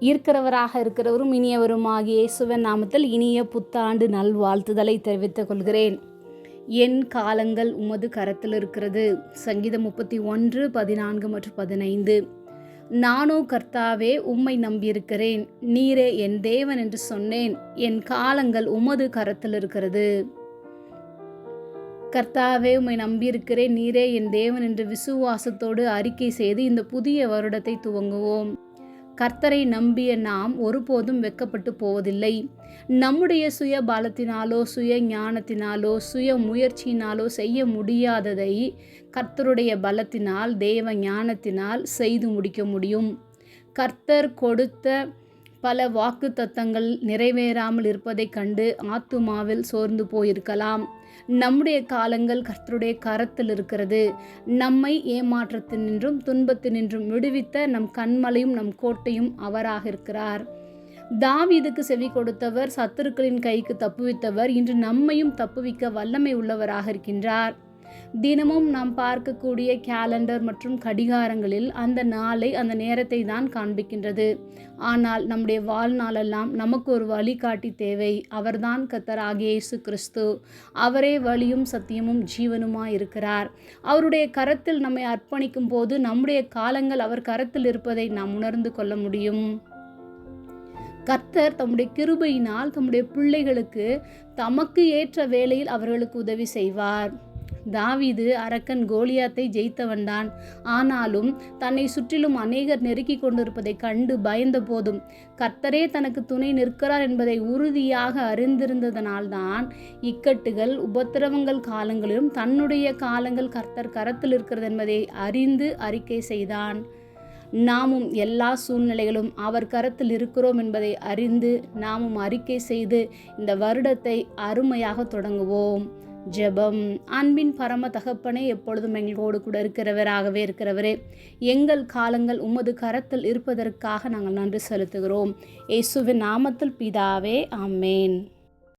இருக்கிறவராக இருக்கிறவரும் இனியவரும் இயேசுவன் நாமத்தில் இனிய புத்தாண்டு நல்வாழ்த்துதலை தெரிவித்துக் கொள்கிறேன். என் காலங்கள் உமது கரத்தில் இருக்கிறது. சங்கீதம் முப்பத்தி ஒன்று பதினான்கு மற்றும் பதினைந்து. நானோ கர்த்தாவே உம்மை நம்பியிருக்கிறேன். நீரே என் தேவன் என்று சொன்னேன். என் காலங்கள் உமது கரத்தில் இருக்கிறது. கர்த்தாவே உம்மை நம்பியிருக்கிறேன். நீரே என் தேவன் என்று விசுவாசத்தோடு அறிக்கை செய்து இந்த புதிய வருடத்தை துவங்குவோம். கர்த்தரை நம்பிய நாம் ஒருபோதும் வெக்கப்பட்டு போவதில்லை. நம்முடைய சுய பலத்தினாலோ சுய ஞானத்தினாலோ சுய முயற்சியினாலோ செய்ய முடியாததை கர்த்தருடைய பலத்தினால் தேவ ஞானத்தினால் செய்து முடிக்க முடியும். கர்த்தர் கொடுத்த பல வாக்கு தத்தங்கள் நிறைவேறாமல் இருப்பதைக் கண்டு ஆத்துமாவில் சோர்ந்து போயிருக்கலாம். நம்முடைய காலங்கள் கர்த்தருடைய கரத்தில் இருக்கிறது. நம்மை ஏமாற்றத்தினின்றும் துன்பத்தினின்றும் விடுவித்த நம் கண்மலையும் நம் கோட்டையும் அவராக இருக்கிறார். தாவீதுக்கு செவி கொடுத்தவர் சத்துருக்களின் கைக்கு தப்புவித்தவர் இன்று நம்மையும் தப்புவிக்க வல்லமை உள்ளவராக இருக்கின்றார். தினமும் நாம் பார்க்கக்கூடிய கேலண்டர் மற்றும் கடிகாரங்களில் அந்த நாளை அந்த நேரத்தை தான் காண்பிக்கின்றது. ஆனால் நம்முடைய வாழ்நாளெல்லாம் நமக்கு ஒரு வழிகாட்டி தேவை. அவர்தான் கத்தராகிய இயேசு கிறிஸ்து. அவரே வழியும் சத்தியமும் ஜீவனுமாய் இருக்கிறார். அவருடைய கரத்தில் நம்மை அர்ப்பணிக்கும் போது நம்முடைய காலங்கள் அவர் கரத்தில் இருப்பதை நாம் உணர்ந்து கொள்ள முடியும். கர்த்தர் தம்முடைய கிருபையினால் தம்முடைய பிள்ளைகளுக்கு தமக்கு ஏற்ற வேலையில் அவர்களுக்கு உதவி செய்வார். தாவீது அரக்கன் கோலியாத்தை ஜெயித்தவன்தான். ஆனாலும் தன்னை சுற்றிலும் அநேகர் நெருக்கி கொண்டிருப்பதை கண்டு பயந்த போதும். கர்த்தரே தனக்கு துணை நிற்கிறார் என்பதை உறுதியாக அறிந்திருந்ததனால்தான் இக்கட்டுகள் உபத்திரவங்கள் காலங்களிலும் தன்னுடைய காலங்கள் கர்த்தர் கரத்தில் இருக்கிறது என்பதை அறிந்து அறிக்கை செய்தான். நாமும் எல்லா சூழ்நிலைகளும் அவர் கரத்தில் இருக்கிறோம் என்பதை அறிந்து நாமும் அறிக்கை செய்து இந்த வருடத்தை அருமையாக தொடங்குவோம். ஜெபம் அன்பின் பரம தகப்பனே எப்பொழுதும் எங்களோடு கூட இருக்கிறவராகவே இருக்கிறவரே எங்கள் காலங்கள் உமது கரத்தில் இருப்பதற்காக நாங்கள் நன்றி செலுத்துகிறோம். இயேசுவின் நாமத்தில் பிதாவே ஆமேன்.